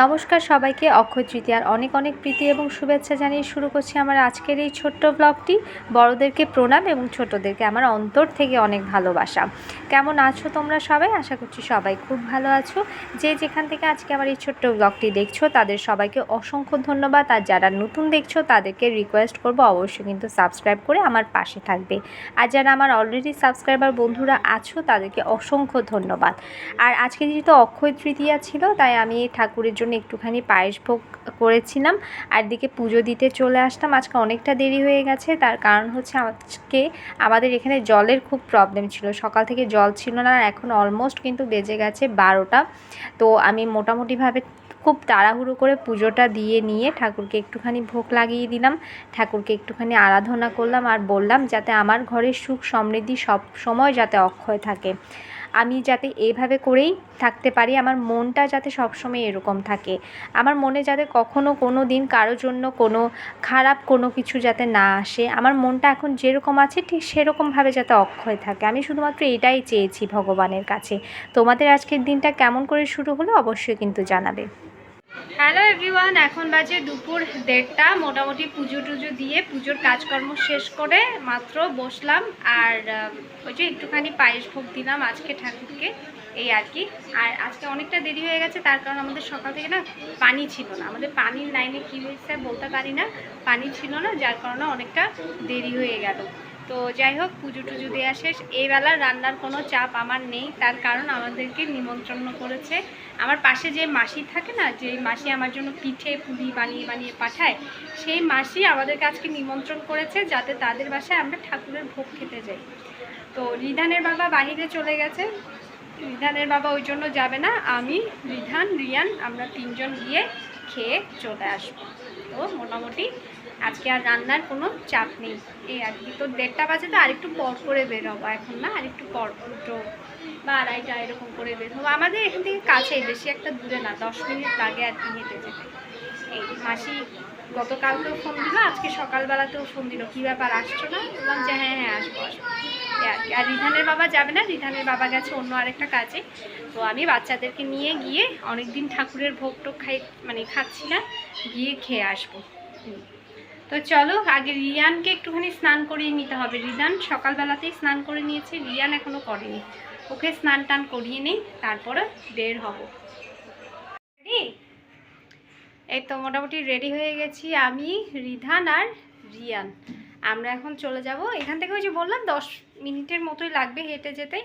নমস্কার সবাইকে, অক্ষয় তৃতীয়ার অনেক অনেক প্রীতি এবং শুভেচ্ছা জানিয়ে শুরু করছি আমার আজকের এই ছোট্ট ব্লগটি বড়দেরকে প্রণাম এবং ছোটদেরকে আমার অন্তর থেকে অনেক ভালোবাসা। কেমন আছো তোমরা সবাই? আশা করছি সবাই খুব ভালো আছো। যে যেখান থেকে আজকে আমার এই ছোট্ট ব্লগটি দেখছ, তাদের সবাইকে অসংখ্য ধন্যবাদ। আর যারা নতুন দেখছ, তাদেরকে রিকোয়েস্ট করব অবশ্যই কিন্তু সাবস্ক্রাইব করে আমার পাশে থাকবে। আর যারা আমার অলরেডি সাবস্ক্রাইবার বন্ধুরা আছো, তাদেরকে অসংখ্য ধন্যবাদ। আর আজকে যেহেতু অক্ষয় তৃতীয়া ছিল, তাই আমি ঠাকুরের জন্য একটুখানি পায়েস ভোগ করেছিলাম। আর দিকে পুজো দিতে চলে আসলাম আজকে অনেকটা দেরি হয়ে গেছে। তার কারণ হচ্ছে আজকে আমাদের এখানে জলের খুব প্রবলেম ছিল। সকাল থেকে জল ছিল না। এখন অলমোস্ট কিন্তু বেজে গেছে বারোটা। তো আমি মোটামুটিভাবে খুব তাড়াহুড়ো করে পুজোটা দিয়ে নিয়ে ঠাকুরকে একটুখানি ভোগ লাগিয়ে দিলাম। ঠাকুরকে একটুখানি আরাধনা করলাম আর বললাম যাতে আমার ঘরের সুখ সমৃদ্ধি সব সময় যাতে অক্ষয় থাকে। আমি যাতে এইভাবে করেই থাকতে পারি, আমার মনটা যাতে সবসময় এরকম থাকে। আমার মনে যাতে কখনো কোনো দিন কারও জন্য কোনো খারাপ কোনো কিছু যাতে না আসে, আমার মনটা এখন যেরকম আছে ঠিক সেরকমভাবে যাতে অক্ষয় থাকে। আমি শুধুমাত্র এটাই চেয়েছি ভগবানের কাছে। তোমাদের আজকের দিনটা কেমন করে শুরু হলো অবশ্যই কিন্তু জানাবে। হ্যালো এভরিওয়ান এখন বাজে দুপুর দেড়টা। মোটামুটি পুজো টুজো দিয়ে পুজোর কাজকর্ম শেষ করে মাত্র বসলাম আর ওই যে একটুখানি পায়েস ভোগ দিলাম আজকে ঠাকুরকে, এই আর কি। আর আজকে অনেকটা দেরি হয়ে গেছে, তার কারণ আমাদের সকাল থেকে না পানি ছিল না। আমাদের পানির লাইনে কী হয়েছে বলতে পারি না, পানি ছিল না, যার কারণে অনেকটা দেরি হয়ে গেল। তো যাই হোক, পুজো টুজো দেওয়া শেষ। এই বেলা রান্নার কোনো চাপ আমার নেই, তার কারণ আমাদেরকে নিমন্ত্রণ করেছে। আমার পাশে যে মাসি থাকে না যে মাসি আমার জন্য পিঠে, পুলি বানিয়ে বানিয়ে পাঠায়, সেই মাসি আমাদেরকে আজকে নিমন্ত্রণ করেছে যাতে তাদের বাসায় আমরা ঠাকুরের ভোগ খেতে যাই। তো রিধানের বাবা বাহিরে চলে গেছে। রিধানের বাবা ওই জন্য যাবে না। আমি, রিধান, রিয়ান, আমরা তিনজন গিয়ে খেয়ে চলে আসব। তো মোটামুটি আজকে আর রান্নার কোনো চাপ নেই। এই আর কি, তো দেড়টা বাজে তো আরেকটু পর করে বের হব এখন না, আরেকটু পর দুটো বা আড়াইটা এরকম করে বের হব আমাদের এখান থেকে কাছেই বেশি একটা দূরে না, দশ মিনিট লাগে আর কি হেঁটে যেতে। এই মাসি গতকালকেও ফোন দিল, আজকে সকালবেলাতেও ফোন দিল, কী ব্যাপার, আসছো না? বললাম যে হ্যাঁ হ্যাঁ আসব আসব। আর রিধানের বাবা যাবে না, রিধানের বাবা গেছে অন্য আরেকটা কাজে। তো আমি বাচ্চাদেরকে নিয়ে গিয়ে অনেকদিন ঠাকুরের ভোগ টোক খাই মানে খাচ্ছি না, গিয়ে খেয়ে আসব। হুম। তো চলো, আগে রিয়ানকে একটুখানি স্নান করিয়ে নিতে হবে। রিয়ান সকালবেলাতেই স্নান করে নিয়েছে, রিয়ান এখনও করেনি। ওকে স্নান টান করিয়ে নিই, তারপরে বের হব। এই তো মোটামুটি রেডি হয়ে গেছি আমি, রিধান আর রিয়ান। আমরা এখন চলে যাব। এখান থেকে ওই যে বললাম, দশ মিনিটের মতোই লাগবে হেঁটে যেতে।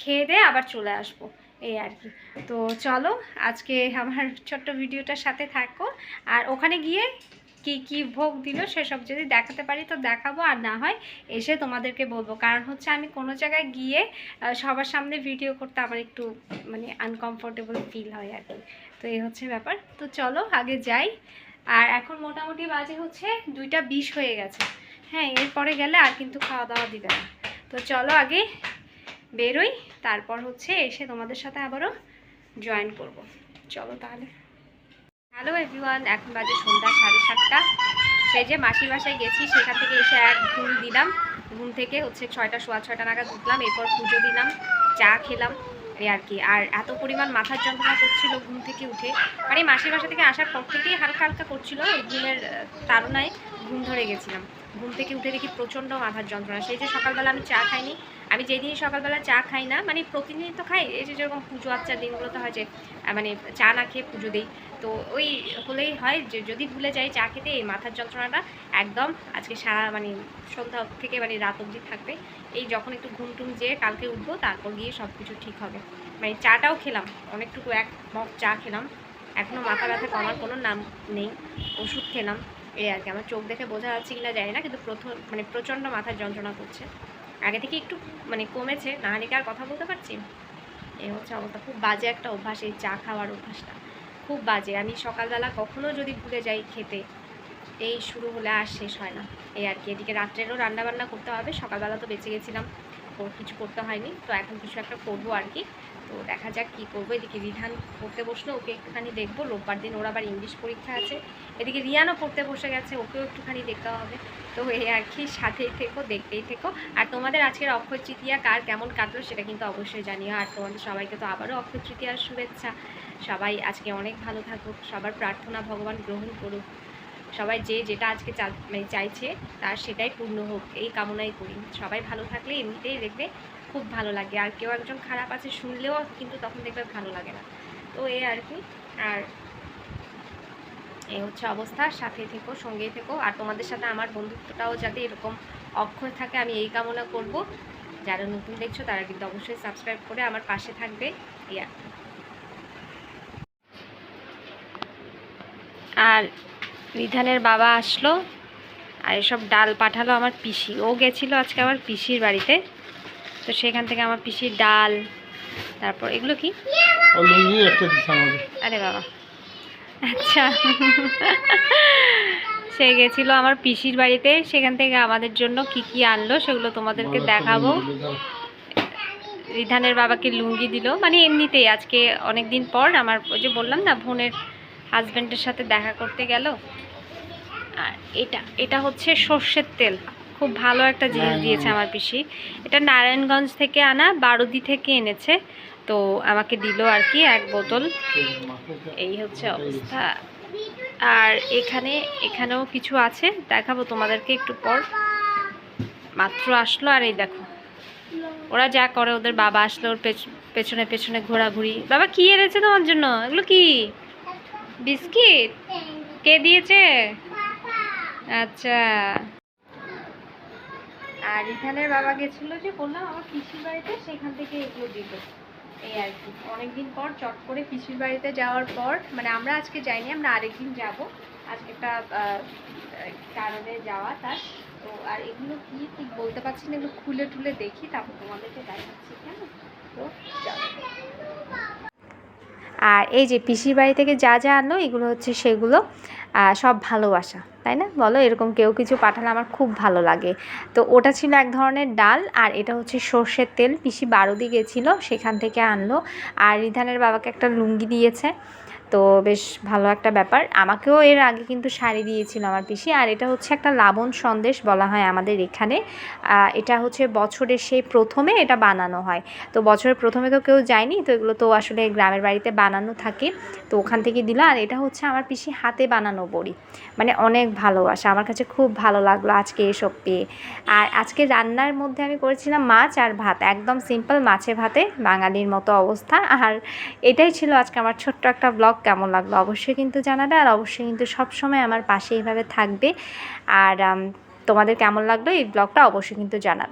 খেয়ে দিয়ে আবার চলে আসব, এই আর কি। তো চলো, আজকে আমার ছোট্ট ভিডিওটার সাথে থাকো। আর ওখানে গিয়ে কি কি ভোগ দিল সেসব যদি দেখাতে পারি তো দেখাবো, আর না হয় এসে তোমাদেরকে বলব। কারণ হচ্ছে আমি কোনো জায়গায় গিয়ে সবার সামনে ভিডিও করতে আমার একটু মানে আনকমফোর্টেবল ফিল হয় আর কি। তো এই হচ্ছে ব্যাপার। তো চলো আগে যাই। আর এখন মোটামুটি বাজে হচ্ছে দুইটা বিশ হয়ে গেছে। হ্যাঁ এরপরে গেলে আর কিন্তু খাওয়া দাওয়া দিবে না। তো চলো আগে বেরোই, তারপর হচ্ছে এসে তোমাদের সাথে আবারও জয়েন করব। চলো তাহলে। হ্যালো এভরিওয়ান এখন বাজে সন্ধ্যা সাড়ে সাতটা। সেই যে মাসির বাসায় গেছি সেখান থেকে এসে এক ঘুম দিলাম। ঘুম থেকে হচ্ছে ছয়টা সোয়া ছয়টা নাগাদ উঠলাম এরপর পুজো দিলাম চা খেলাম এই আর কি। আর এত পরিমাণ মাথার যন্ত্রণা করছিল ঘুম থেকে উঠে। মানে মাসির বাসা থেকে আসার পর থেকেই হালকা হালকা করছিল ওই ঘুমের আহ, তাড়নায় ঘুম ধরে গেছিলাম। ঘুম থেকে উঠে দেখি প্রচণ্ড মাথার যন্ত্রণা। সেই যে সকালবেলা আমি চা খাইনি আমি যেদিন সকালবেলা চা খাই না মানে প্রতিদিনই তো খাই, এই যে যেরকম পুজো আচ্চার দিনগুলোতে হয় যে মানে চা না খেয়ে পুজো দিই। তো ওই হলেই হয় যে, যদি ভুলে যাই চা খেতে, এই মাথার যন্ত্রণাটা একদম আজকে সারা মানে সন্ধ্যা থেকে মানে রাত অবধি থাকবে। এই যখন একটু ঘুম টুম যেয়ে কালকে উঠবো, তারপর গিয়ে সব কিছু ঠিক হবে। মানে চাটাও খেলাম, অনেকটুকু এক মগ চা খেলাম। এখনও মাথা ব্যথা কমার কোনো নাম নেই, ওষুধ খেলাম। এই আর কি, আমার চোখ দেখে বোঝা যাচ্ছে কিনা জানি না, কিন্তু প্রথম মানে প্রচণ্ড মাথার যন্ত্রণা করছে। আগে থেকে একটু মানে কমেছে, না হলে কি আর কথা বলতে পারছি? এই হচ্ছে অবস্থা, খুব বাজে একটা অভ্যাস এই চা খাওয়ার অভ্যাসটা। খুব বাজে, আমি সকালবেলা কখনো যদি ভুলে যাই খেতে, এই শুরু হলে আর শেষ হয় না। এই আর কি, এদিকে রাত্রেরও রান্নাবান্না করতে হবে, সকালবেলা তো বেঁচে গেছিলাম কিছু করতে হয়নি, তো এখন কিছু একটা করব আর কি। তো দেখা যাক কী করব। এদিকে রিধান পড়তে বসল, ওকে একটুখানি দেখব। রোববার দিন ওর আবার ইংলিশ পরীক্ষা আছে। এদিকে রিয়ানও পড়তে বসে গেছে, ওকেও একটুখানি দেখতে হবে। তো এই আর কি, সাথেই থেকো, দেখতেই থেকো। আর তোমাদের আজকের অক্ষয় তৃতীয়া কার কেমন কাটলো সেটা কিন্তু অবশ্যই জানিও। আর তোমাদের সবাইকে তো আবারও অক্ষয় তৃতীয়ার শুভেচ্ছা। সবাই আজকে অনেক ভালো থাকুক, সবার প্রার্থনা ভগবান গ্রহণ করুক। সবাই যে যেটা আজকে চা- মানে চাইছে, তার সেটাই পূর্ণ হোক, এই কামনাই করি। সবাই ভালো থাকলে, এমনিতেই দেখবে খুব ভালো লাগে। আর কেউ একজন খারাপ আছে শুনলেও কিন্তু তখন দেখবে ভালো লাগে না। তো এই আর কি। আর এই হচ্ছে অবস্থা। সাথে থেকো, সঙ্গেই থেকো। আর তোমাদের সাথে আমার বন্ধুত্বটাও যাতে এরকম অক্ষয় থাকে, আমি এই কামনা করব। যারা নতুন দেখছ, তারা কিন্তু অবশ্যই সাবস্ক্রাইব করে আমার পাশে থাকবে। এই আর। আর রিধানের বাবা আসলো। আর এসব ডাল পাঠালো আমার পিসি। ও গেছিল আজকে আমার পিসির বাড়িতে। তো সেখান থেকে আমার পিসির ডাল তারপর এগুলো কি? আরে বাবা। আচ্ছা। সে গেছিল আমার পিসির বাড়িতে সেখান থেকে আমাদের জন্য কি কি আনলো সেগুলো তোমাদেরকে দেখাবো। রিধানের বাবাকে লুঙ্গি দিল। মানে এমনিতেই আজকে অনেক দিন পর আমার ওই যে বললাম না বোনের হাজব্যান্ডের সাথে দেখা করতে গেল। আর এটা এটা হচ্ছে সর্ষের তেল। খুব ভালো একটা জিনিস দিয়েছে আমার পিসি। এটা নারায়ণগঞ্জ থেকে আনা বারুদি থেকে এনেছে। তো আমাকে দিল আর কি এক বোতল। এই হচ্ছে অবস্থা। আর এখানে এখানেও কিছু আছে দেখাবো তোমাদেরকে একটু পর। মাত্র আসলো আর এই দেখো। ওরা যা করে ওদের বাবা আসলো ওর পেছ- পেছনে পেছনে ঘোরাঘুরি। বাবা কি এনেছে তোমার জন্য? এগুলো কি? বিস্কিট? কে দিয়েছে? আচ্ছা। আর রিধানের বাবা গেছিল যে বললাম আমার পিসির বাড়িতে, সেখান থেকে এগুলো দিল। এই আর কি। অনেকদিন পর চট করে পিসির বাড়িতে যাওয়ার পর মানে আমরা আজকে যাইনি, আমরা আরেকদিন যাব। আজকে একটা কারণে যাওয়া তার। তো আর এগুলো কি ঠিক বলতে পারছি না, এগুলো খুলে টুলে দেখি, তারপর তোমাদেরকে দেখাচ্ছি, কেমন? তো চলো। আর এই যে পিসির বাড়ি থেকে যা যা আনলো, এগুলো হচ্ছে সেগুলো সব ভালোবাসা, তাই না? বলো, এরকম কেউ কিছু পাঠালে আমার খুব ভালো লাগে। তো ওটা ছিল এক ধরনের ডাল, আর এটা হচ্ছে সর্ষের তেল। পিসি বারোদি গেছিল, সেখান থেকে আনলো। আর রিধানের বাবাকে একটা লুঙ্গি দিয়েছে। তো বেশ ভালো একটা ব্যাপার। আমাকেও এর আগে কিন্তু শাড়ি দিয়েছিল আমার পিসি। আর এটা হচ্ছে একটা লাবণ সন্দেশ বলা হয় আমাদের এখানে। এটা হচ্ছে বছরের সেই প্রথমে এটা বানানো হয়। তো বছরের প্রথমে তো কেউ যায়নি, তো এগুলো তো আসলে গ্রামের বাড়িতে বানানো থাকে। তো ওখান থেকে দিল। আর এটা হচ্ছে আমার পিসি হাতে বানানো বড়ি। মানে অনেক ভালোবাসা। আমার কাছে খুব ভালো লাগল আজকে এসব পেয়ে। আর আজকে রান্নার মধ্যে আমি করেছিলাম মাছ আর ভাত। একদম সিম্পল মাছে ভাতে, বাঙালির মতো অবস্থা। আর এটাই ছিল আজকে আমার ছোট্ট একটা ব্লগ কেমন লাগল অবশ্যই কিন্তু জানাবে। আর অবশ্যই কিন্তু সবসময় আমার পাশে এইভাবে থাকবে। আর তোমাদের কেমন লাগল এই ব্লগটা অবশ্যই কিন্তু জানাবে।